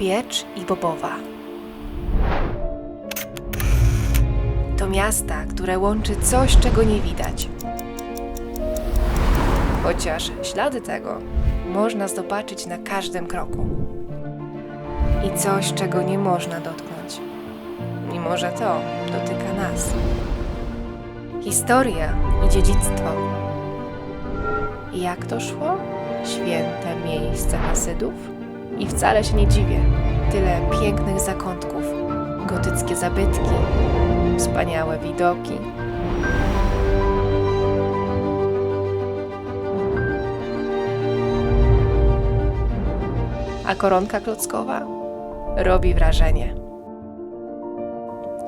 Biecz i Bobowa. To miasta, które łączy coś, czego nie widać. Chociaż ślady tego można zobaczyć na każdym kroku. I coś, czego nie można dotknąć, mimo że to dotyka nas. Historia i dziedzictwo. Jak to szło? Święte miejsce Hasydów? I wcale się nie dziwię. Tyle pięknych zakątków, gotyckie zabytki, wspaniałe widoki. A koronka klockowa robi wrażenie.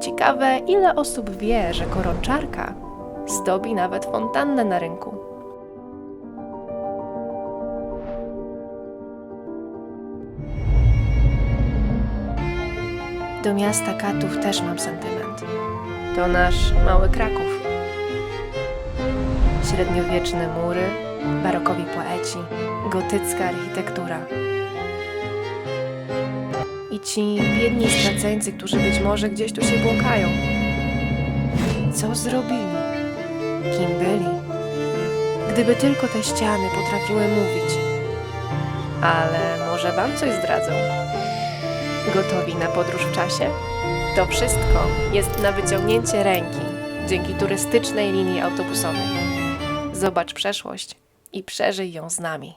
Ciekawe, ile osób wie, że koronczarka zdobi nawet fontannę na rynku. Do miasta Katów też mam sentyment. To nasz mały Kraków. Średniowieczne mury, barokowi poeci, gotycka architektura. I ci biedni straceńcy, którzy być może gdzieś tu się błąkają. Co zrobili? Kim byli? Gdyby tylko te ściany potrafiły mówić. Ale może wam coś zdradzą? Gotowi na podróż w czasie? To wszystko jest na wyciągnięcie ręki dzięki turystycznej linii autobusowej. Zobacz przeszłość i przeżyj ją z nami.